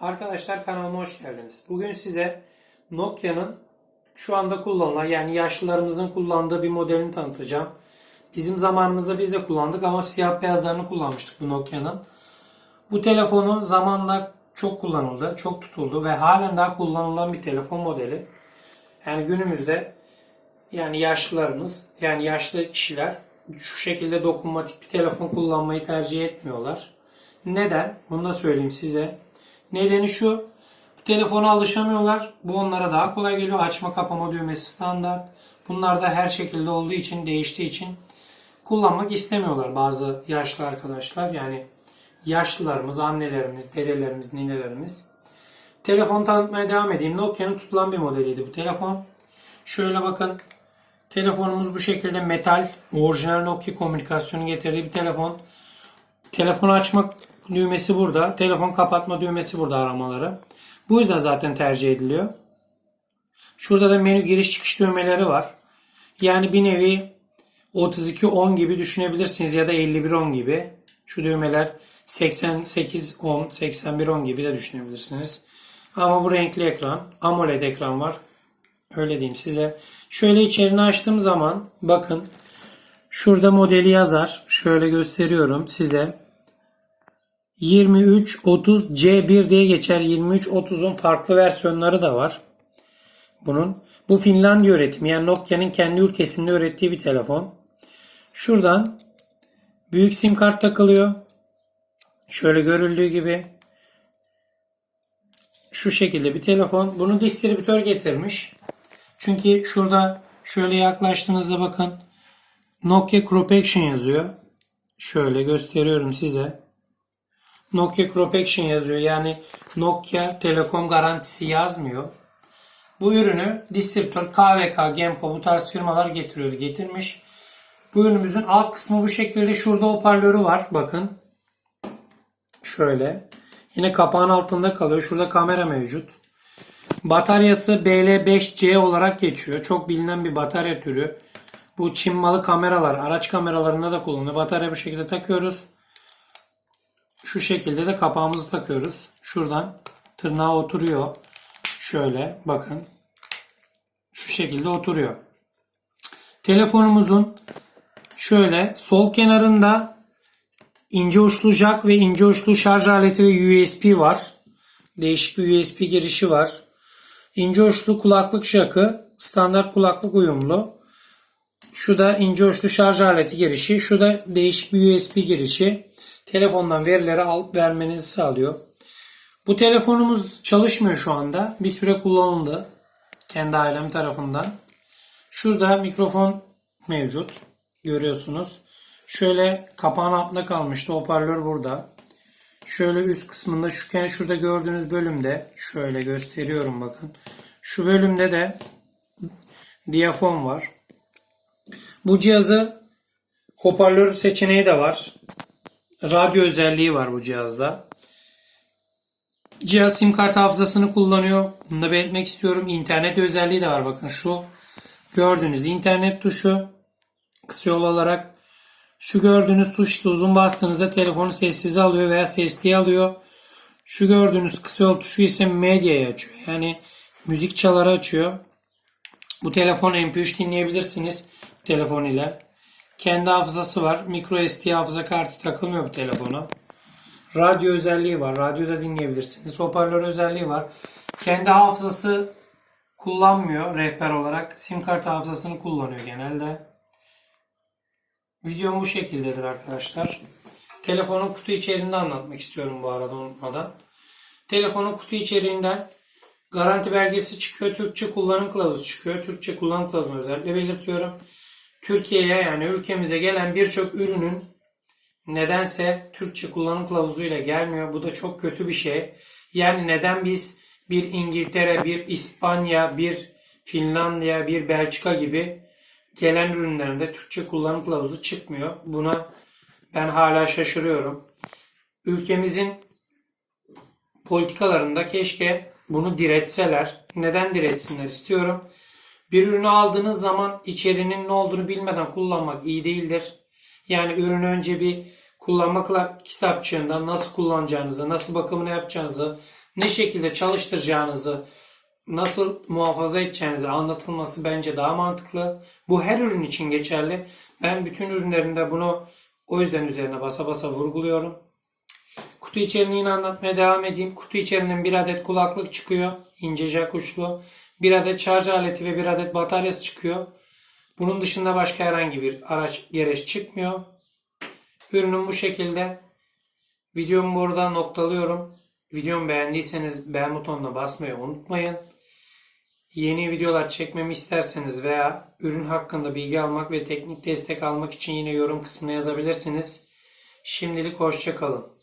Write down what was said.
Arkadaşlar kanalıma hoş geldiniz. Bugün size Nokia'nın şu anda kullanılan yani yaşlılarımızın kullandığı bir modelini tanıtacağım. Bizim zamanımızda biz de kullandık ama siyah beyazlarını kullanmıştık bu Nokia'nın. Bu telefonu zamanla çok kullanıldı, çok tutuldu ve halen daha kullanılan bir telefon modeli. Yani günümüzde yani yaşlılarımız yani yaşlı kişiler şu şekilde dokunmatik bir telefon kullanmayı tercih etmiyorlar. Neden? Bunu da söyleyeyim size. Nedeni şu. Telefona alışamıyorlar. Bu onlara daha kolay geliyor. Açma kapama düğmesi standart. Bunlar da her şekilde olduğu için, değiştiği için kullanmak istemiyorlar bazı yaşlı arkadaşlar. Yani yaşlılarımız, annelerimiz, dedelerimiz, ninelerimiz. Telefon tanıtmaya devam edeyim. Nokia'nın tutulan bir modeliydi bu telefon. Şöyle bakın. Telefonumuz bu şekilde metal, orijinal Nokia komünikasyonu getirdiği bir telefon. Telefonu açmak düğmesi burada. Telefon kapatma düğmesi burada aramaları. Bu yüzden zaten tercih ediliyor. Şurada da menü giriş çıkış düğmeleri var. Yani bir nevi 3210 gibi düşünebilirsiniz ya da 5110 gibi. Şu düğmeler 8810, 8110 gibi de düşünebilirsiniz. Ama bu renkli ekran. AMOLED ekran var. Öyle diyeyim size. Şöyle içerini açtığım zaman bakın şurada modeli yazar. Şöyle gösteriyorum size. 2330 C1 diye geçer. 2330'un farklı versiyonları da var. Bunun. Bu Finlandiya üretimi yani Nokia'nın kendi ülkesinde ürettiği bir telefon. Şuradan büyük sim kart takılıyor. Şöyle görüldüğü gibi. Şu şekilde bir telefon. Bunu distribütör getirmiş. Çünkü şurada şöyle yaklaştığınızda bakın Nokia Crop Action yazıyor. Şöyle gösteriyorum size. Nokia Crop Action yazıyor. Yani Nokia Telekom garantisi yazmıyor. Bu ürünü distribütör KVK, Genpo bu tarz firmalar getiriyor, getirmiş. Bu ürünümüzün alt kısmı bu şekilde. Şurada hoparlörü var. Bakın. Şöyle. Yine kapağın altında kalıyor. Şurada kamera mevcut. Bataryası BL5C olarak geçiyor. Çok bilinen bir batarya türü. Bu Çin malı kameralar, araç kameralarında da kullanılıyor. Batarya bu şekilde takıyoruz. Şu şekilde de kapağımızı takıyoruz. Şuradan tırnağa oturuyor. Şöyle bakın. Şu şekilde oturuyor. Telefonumuzun şöyle sol kenarında ince uçlu jack ve ince uçlu şarj aleti ve USB var. Değişik bir USB girişi var. İnce uçlu kulaklık jackı standart kulaklık uyumlu. Şu da ince uçlu şarj aleti girişi. Şu da değişik bir USB girişi. Telefondan verileri alıp vermenizi sağlıyor. Bu telefonumuz çalışmıyor şu anda. Bir süre kullanıldı. Kendi ailem tarafından. Şurada mikrofon mevcut. Görüyorsunuz. Şöyle kapağın altında kalmıştı. Hoparlör burada. Şöyle üst kısmında şu şurada gördüğünüz bölümde şöyle gösteriyorum bakın. Şu bölümde de diyafon var. Bu cihazı hoparlör seçeneği de var. Radyo özelliği var bu cihazda. Cihaz sim kart hafızasını kullanıyor. Bunu da belirtmek istiyorum. İnternet özelliği de var. Bakın şu gördüğünüz internet tuşu kısa yol olarak şu gördüğünüz tuş uzun bastığınızda telefonu sessize alıyor veya sesliye alıyor. Şu gördüğünüz kısa yol tuşu ise medyayı açıyor. Yani müzik çaları açıyor. Bu telefon MP3 dinleyebilirsiniz telefon ile. Kendi hafızası var. Micro SD hafıza kartı takılmıyor bu telefona. Radyo özelliği var. Radyoda dinleyebilirsiniz. Hoparlör özelliği var. Kendi hafızası kullanmıyor rehber olarak. Sim kart hafızasını kullanıyor genelde. Videom bu şekildedir arkadaşlar. Telefonun kutu içeriğini anlatmak istiyorum bu arada unutmadan. Telefonun kutu içeriğinden garanti belgesi çıkıyor. Türkçe kullanım kılavuzu çıkıyor. Türkçe kullanım kılavuzunu özellikle belirtiyorum. Türkiye'ye yani ülkemize gelen birçok ürünün nedense Türkçe kullanım kılavuzuyla gelmiyor. Bu da çok kötü bir şey. Yani neden biz bir İngiltere, bir İspanya, bir Finlandiya, bir Belçika gibi gelen ürünlerinde Türkçe kullanım kılavuzu çıkmıyor. Buna ben hala şaşırıyorum. Ülkemizin politikalarında keşke bunu diretseler. Neden diretsinler istiyorum. Bir ürünü aldığınız zaman içeriğinin ne olduğunu bilmeden kullanmak iyi değildir. Yani ürünü önce bir kullanma kitapçığında nasıl kullanacağınızı, nasıl bakımını yapacağınızı, ne şekilde çalıştıracağınızı, nasıl muhafaza edeceğinizi anlatılması bence daha mantıklı. Bu her ürün için geçerli. Ben bütün ürünlerimde bunu o yüzden üzerine basa basa vurguluyorum. Kutu içeriğini anlatmaya devam edeyim. Kutu içerisinden bir adet kulaklık çıkıyor. ince jack. Bir adet şarj aleti ve bir adet bataryası çıkıyor. Bunun dışında başka herhangi bir araç gereç çıkmıyor. Ürünüm bu şekilde. Videomu burada noktalıyorum. Videomu beğendiyseniz beğen butonuna basmayı unutmayın. Yeni videolar çekmemi isterseniz veya ürün hakkında bilgi almak ve teknik destek almak için yine yorum kısmına yazabilirsiniz. Şimdilik hoşça kalın.